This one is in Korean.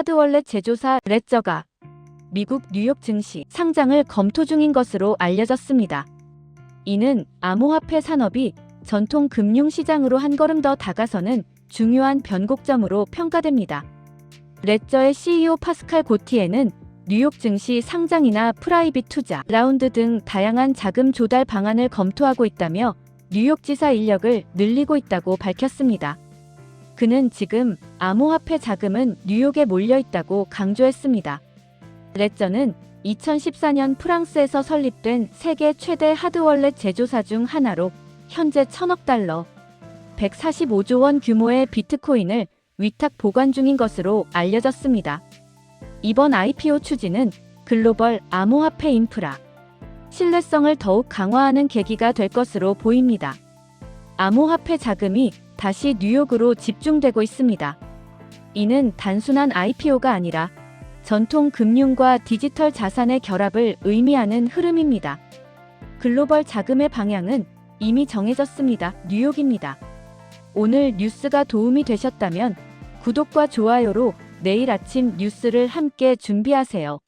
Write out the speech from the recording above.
하드월렛 제조사 레저가 미국 뉴욕 증시 상장을 검토 중인 것으로 알려졌습니다. 이는 암호화폐 산업이 전통 금융시장으로 한 걸음 더 다가서는 중요한 변곡점으로 평가됩니다. 레저의 CEO 파스칼 고티에는 뉴욕 증시 상장이나 프라이빗 투자, 라운드 등 다양한 자금 조달 방안을 검토하고 있다며 뉴욕 지사 인력을 늘리고 있다고 밝혔습니다. 그는 지금 암호화폐 자금은 뉴욕에 몰려 있다고 강조했습니다. 레저는 2014년 프랑스에서 설립된 세계 최대 하드월렛 제조사 중 하나로 현재 천억 달러, 145조 원 규모의 비트코인을 위탁 보관 중인 것으로 알려졌습니다. 이번 IPO 추진은 글로벌 암호화폐 인프라, 신뢰성을 더욱 강화하는 계기가 될 것으로 보입니다. 암호화폐 자금이 다시 뉴욕으로 집중되고 있습니다. 이는 단순한 IPO가 아니라 전통 금융과 디지털 자산의 결합을 의미하는 흐름입니다. 글로벌 자금의 방향은 이미 정해졌습니다. 뉴욕입니다. 오늘 뉴스가 도움이 되셨다면 구독과 좋아요로 내일 아침 뉴스를 함께 준비하세요.